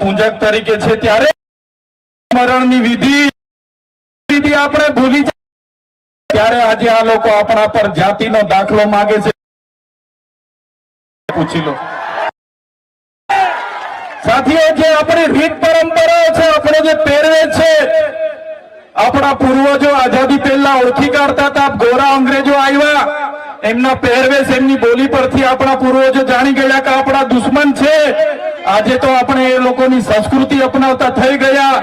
પૂજક તરીકે છે ત્યારે મરણની વિધિ વિધિ આપણે ભૂલી ત્યારે આજે આ લોકો આપણા પર જાતિનો દાખલો માંગે છે. પૂછી લો. સાથીઓ, જે આપણી રીત પરંપરાઓ છે, આપણો જે પહેરવેશ છે, આપણા પૂર્વજો આઝાદી પહેલા ઓળખી કાઢતા હતા, ગોરા અંગ્રેજો આવ્યા, એમના પહેરવેશ એમની બોલી પરથી આપણા પૂર્વજો જાણી ગયા કે આપણા દુશ્મન છે. આજે તો આપણે એ લોકોની સંસ્કૃતિ અપનાવતા થઈ ગયા.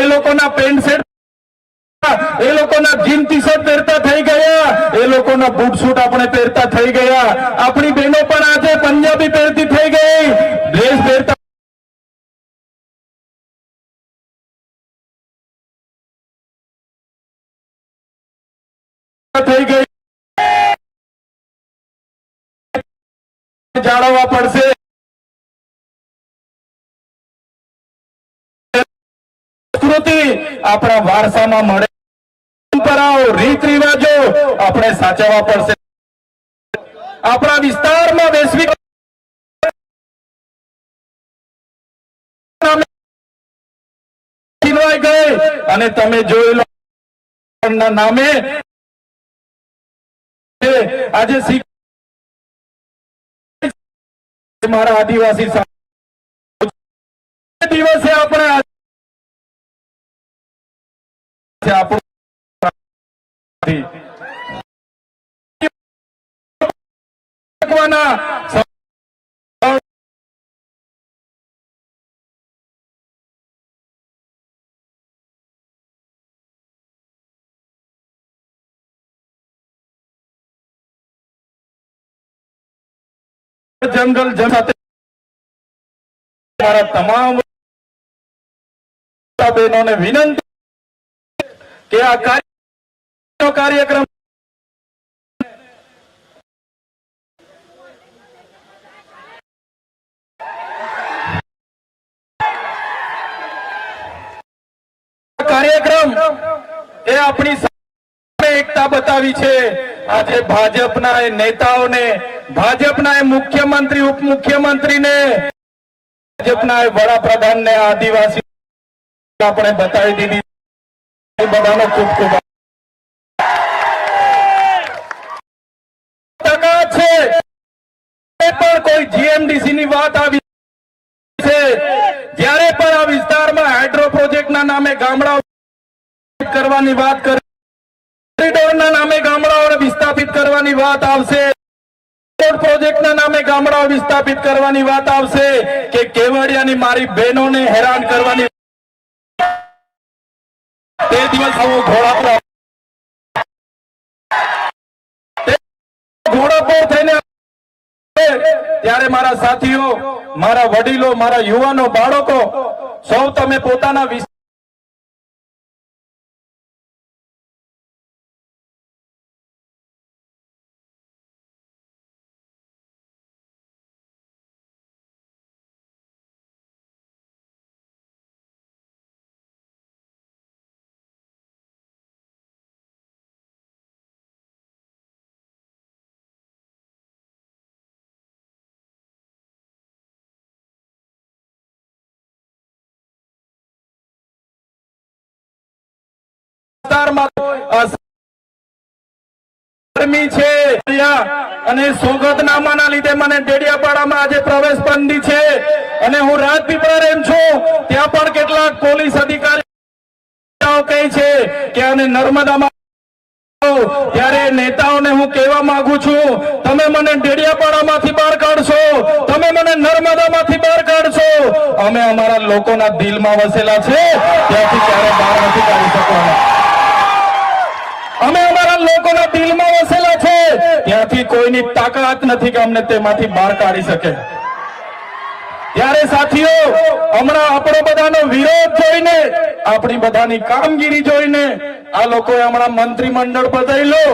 એ લોકોના પેન્ટ શર્ટ એ લોકોના જીમ ટી શર્ટ પહેરતા થઈ ગયા. એ લોકોના બૂટ સૂટ આપણે પહેરતા થઈ ગયા. આપણી બહેનો પણ આજે પંજાબી પહેરતી થઈ ગઈ. ડ્રેસ પહેરતા ગઈ. જાળવવા પડશે. સંસ્કૃતિ આપણા વારસામાં મળે. પરંપરાઓ રીત રિવાજો આપણે સાચવવા પડશે. આપણા વિસ્તારમાં વૈશ્વિક અને તમે જોયેલો નામે આજે મારા આદિવાસી દિવસે આપણે આજે આપણું શકવાના જંગલ જન સાથે મારા તમામ બહેનોને વિનંતી કે આ કાર્યક્રમ કાર્યક્રમ એ આપણી એકતા બતાવી છે. આજે ભાજપના નેતાઓને, ભાજપના મુખ્યમંત્રી, ઉપમુખ્યમંત્રીને, ભાજપના વડાપ્રધાનને આદિવાસી આપણે બતાવી દીધી બધાનો ખૂબ ખૂબ ટકા છે. પણ કોઈ જીએમડીસી ની વાત આવી છે, જ્યારે પણ આ વિસ્તારમાં હાઇડ્રો પ્રોજેક્ટના નામે ગામડાઓ કરવાની વાત કરી, કોરિડોરના નામે કરવાની વાત આવશે પ્રોજેક્ટના નામે ગામડાઓ વિસ્થાપિત કરવાની વાત આવશે કે કેવડિયાની મારી બહેનોને હેરાન કરવાની તે દિવસ હું ઘોડા પર ઘોડા પર થઈને ત્યારે મારા સાથીઓ, મારા વડીલો, મારા યુવાનો, બાળકો, સૌ તમે પોતાના નેતાઓને હું કહેવા માંગુ છું, તમે મને ડેડિયાપાડામાંથી બહાર કાઢશો, તમે મને નર્મદામાંથી બહાર કાઢશો. અમે અમારા લોકોના દિલમાં વસેલા છે, ત્યાંથી ક્યારે બહાર નથી કાઢી શકવાના. અમે અમારા લોકોના દિલમાં વસેલા છે. ત્યાંથી કોઈની તાકાત નથી કે અમને તેમાંથી બહાર કાઢી શકે. ત્યારે સાથીઓ, હમણાં આપણો બધાનો વિરોધ જોઈને, આપણી બધાની કામગીરી જોઈને, આ લોકોએ હમણાં મંત્રીમંડળ બદલ્યો.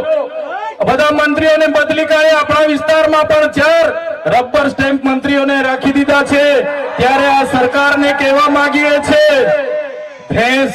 બધા મંત્રીઓને બદલી કાઢે આપણા વિસ્તારમાં પણ ચાર રબર સ્ટેમ્પ મંત્રીઓને રાખી દીધા છે, ત્યારે આ સરકારને કહેવા માંગીએ છે ભેંસ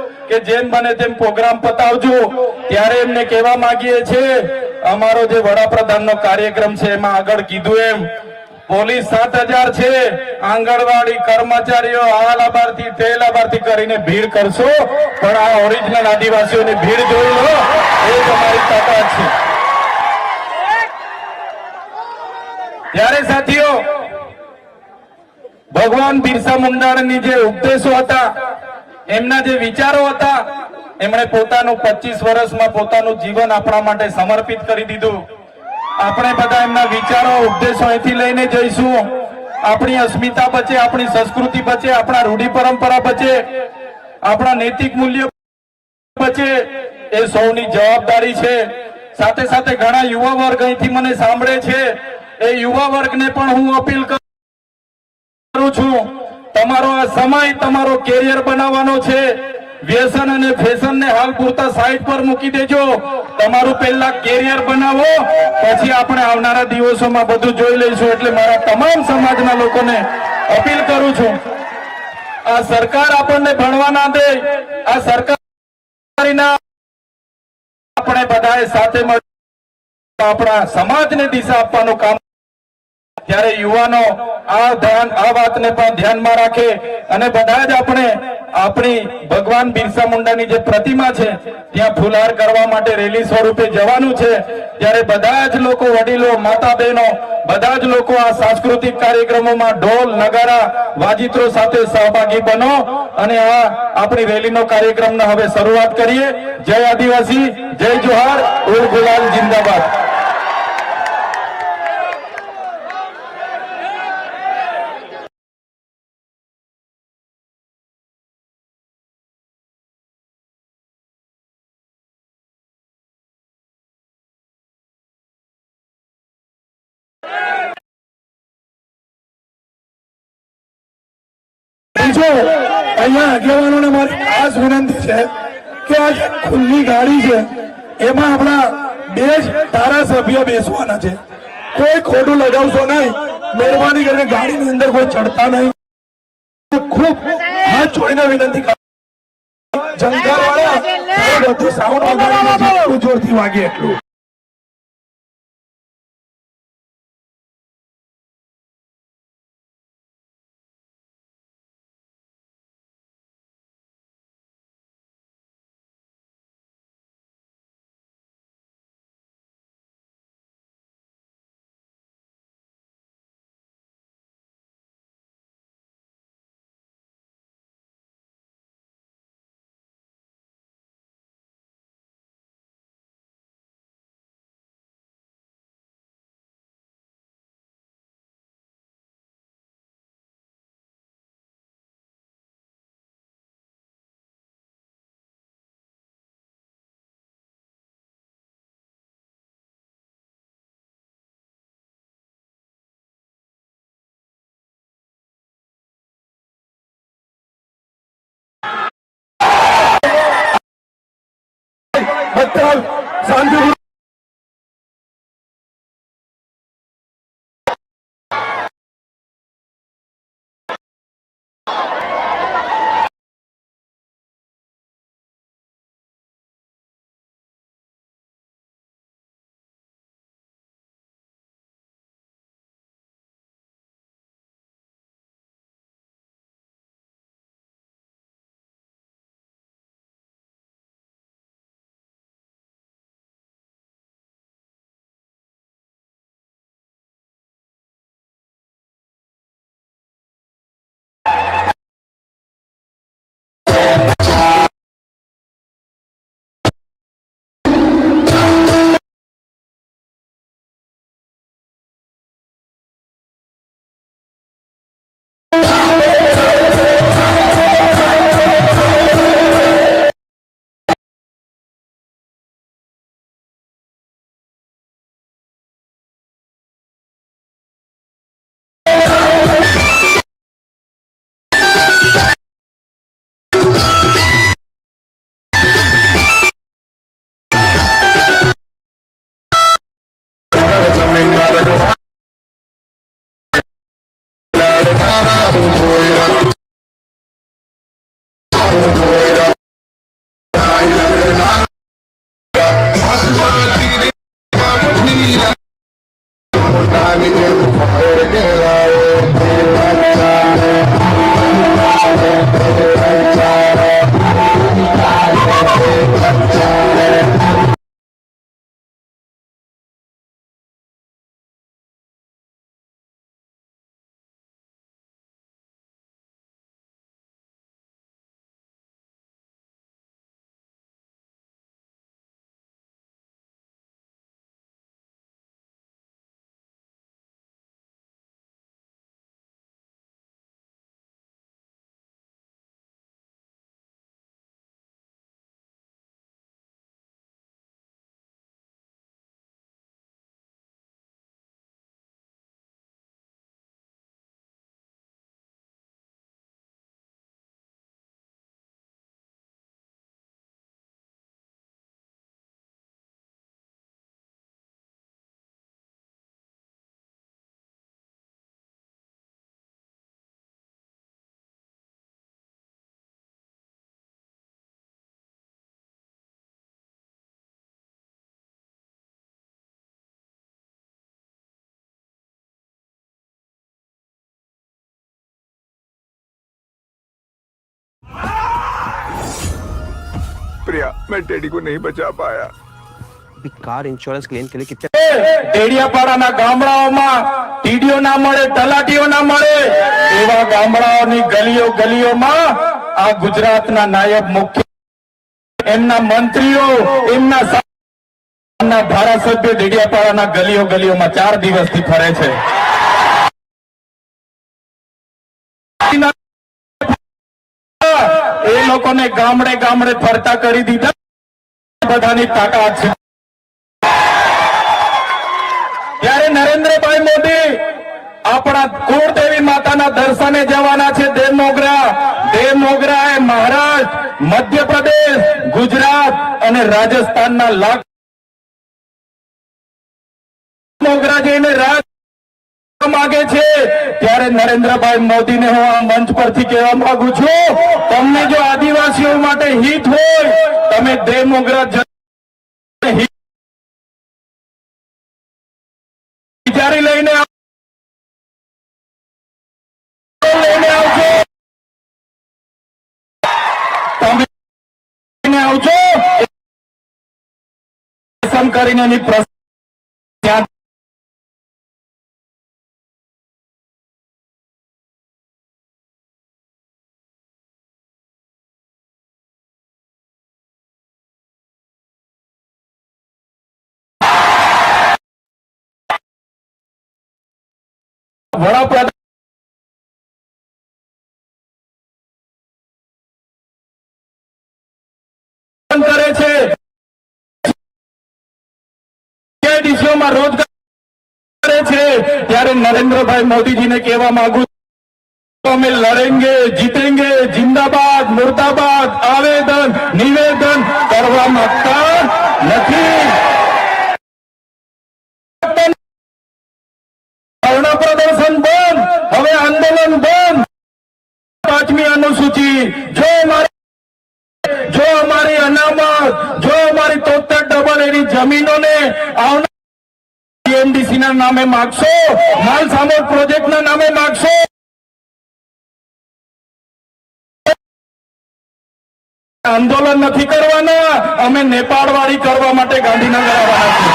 કે જેમ બને તેમ પ્રોગ્રામ પતાવજો. ત્યારે એમને કહેવા માંગીએ છીએ, અમારો જે વડાપ્રધાનનો કાર્યક્રમ છે, એમાં આગળ કીધું એમ. પોલીસ સાત હજાર છે, આંગણવાડી કર્મચારીઓ આ લાભાર્થી તે લાભાર્થી કરીને ભીડ કરશો, પણ આ ઓરિજિનલ આદિવાસીઓની ભીડ જોઈ લો, એ તમારી તાકાત છે. ત્યારે સાથીઓ, ભગવાન બિરસા મુંડાની જે ઉપદેશો હતા એમના જે વિચારો હતા, એમણે પોતાનું પચીસ વર્ષમાં પોતાનું જીવન આપણા માટે સમર્પિત કરી દીધું. આપણે બધા એમના વિચારો ઉપદેશો અહીંથી લઈને જઈશું. આપણી અસ્મિતા બચે, આપણી સંસ્કૃતિ બચે, આપણા રૂઢિ પરંપરા બચે, આપણા નૈતિક મૂલ્યો બચે. એ સૌની જવાબદારી છે. સાથે સાથે ઘણા યુવા વર્ગ અહીંથી મને સાંભળે છે. એ યુવા વર્ગને પણ હું અપીલ કરું છું. તમારો આ સમય તમારો કેરિયર બનાવવાનો છે. વ્યસન અને ફેશન ને હાલ પૂરતા સાઈડ પર મૂકી દેજો. તમારું પહેલા કેરિયર બનાવો, પછી આપણે આવનારા દિવસોમાં બધું જોઈ લઈશું. એટલે મારા તમામ સમાજના લોકોને અપીલ કરું છું. આ સરકાર આપણને ભણવા ના દે. આ સરકાર આપણે બધાએ સાથે મળી આપણા સમાજને દિશા આપવાનું કામ ત્યારે યુવાનો આ ધ્યાન, આ વાતને પણ ધ્યાનમાં રાખે અને બધા જ આપણે આપણી ભગવાન બિરસા મુંડાની જે પ્રતિમા છે, ત્યાં ફુલહાર કરવા માટે રેલી સ્વરૂપે જવાનું છે. ત્યારે બધા જ લોકો વડીલો માતા બહેનો બધા જ લોકો આ સાંસ્કૃતિક કાર્યક્રમોમાં ઢોલ, નગારા, વાજિત્રો સાથે સહભાગી બનો અને આ આપણી રેલીનો કાર્યક્રમનો હવે શરૂઆત કરીએ. જય આદિવાસી, જય જોહાર ઉર ગુલાલ જિંદાબાદ. અહીંયા આગેવાનોને મારી ખાસ વિનંતી છે કે આ જે ખુલ્લી ગાડી છે, એમાં આપણા બે જ ધારાસભ્ય બેસવાના છે. કોઈ ખોટું લગાવશો નહીં. મહેરબાની કરીને ગાડીની અંદર કોઈ ચડતા નહીં. ખૂબ હાથ જોઈને વિનંતી જંગલ વાળા સાઉન્ડ જેટલું જોરથી વાગે એટલું. બધા શાંતિ प्रिया मैं टेडी को नहीं बचा पाया अभी कार इंश्योरेंस क्लेम के लिए कितने ડેડિયાપાડાના ગામડાઓમાં ટીડીઓ ના મળે તલાટીઓ ના મળે એવા ગામડાઓની ગલીઓ ગલીઓમાં આ ગુજરાતના નાયબ મુખ્ય એમના મંત્રીઓ એમના સા- એમના ધારાસભ્યો ડેડિયાપાડાના ગલીઓ ગલીઓમાં ચાર દિવસથી ફરે છે લોકોને ગામડે ગામડે ફરતા કરી દીધા. બધાની તાકાત છે. ત્યારે નરેન્દ્રભાઈ મોદી આપણા કુળદેવી માતાના દર્શને જવાના છે દેવ મોગરા દેવ મોગરા એ મહારાષ્ટ્ર મધ્યપ્રદેશ, ગુજરાત અને રાજસ્થાનના લાખ મોગરા રાજ માગે છે. ત્યારે નરેન્દ્રભાઈ મોદીને હું આ મંચ પરથી કહેવા માંગુ છું, તમને જો આદિવાસીઓ માટે હિત હોય તમે હિત વિચારી લઈને આવજો. કરીને એની વડાપ્રધાન કરે છે. રોજગાર કરે છે, ત્યારે નરેન્દ્રભાઈ મોદીજીને કહેવા માંગુ અમે લડેંગે, જીતેંગે, જિંદાબાદ, મુર્દાબાદ, આવેદન, નિવેદન કરવા માંગતા નથી ધરણા પ્રદર્શન બંધ હવે આંદોલન બંધ પાંચમી જો અમારી જો અમારી અનામત, જો અમારી તોતેર ડબલ એની જમીનોને આવનાર ના નામે માગશો, માલ સામોદ પ્રોજેક્ટ ના નામે માગશો. આંદોલન નથી કરવાના, અમે નેપાળ વાળી કરવા માટે ગાંધીનગર આવવાના છીએ.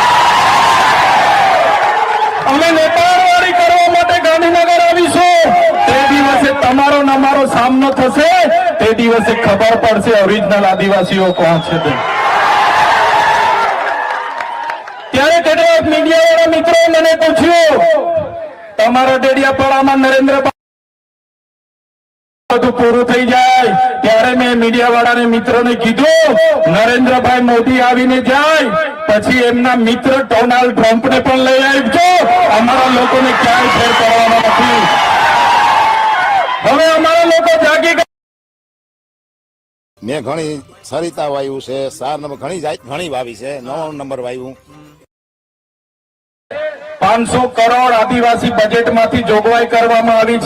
અમે નેપાળ વાળી કરવા માટે ગાંધીનગર આવીશું તે દિવસે તમારો ને અમારો સામનો થશે. તે દિવસે ખબર પડશે ઓરિજિનલ આદિવાસીઓ કોણ છે તે. ત્યારે કેટલાક મીડિયાવાળા મિત્રો મને પૂછ્યું, તમારા ડેડિયાપાડામાં નરેન્દ્ર બધું પૂરું થઈ જાય, ત્યારે મેં મીડિયા મીડિયાવાળાને મિત્રોને કીધું, નરેન્દ્રભાઈ મોદી આવીને જાય, પછી એમના મિત્ર ડોનાલ્ડ ટ્રમ્પને પણ લઈ આવજો. અમારા લોકોને ક્યાંય ફેર કરવાનો નથી. હવે અમારા લોકો જાગી મેં ઘણી સરિતા વાયુ છે સાર નંબર ઘણી જાત ઘણી વાવી છે નવ નંબર વાયુ. પાંચસો કરોડ આદિવાસી બજેટમાંથી જોગવાઈ કરવામાં આવી છે.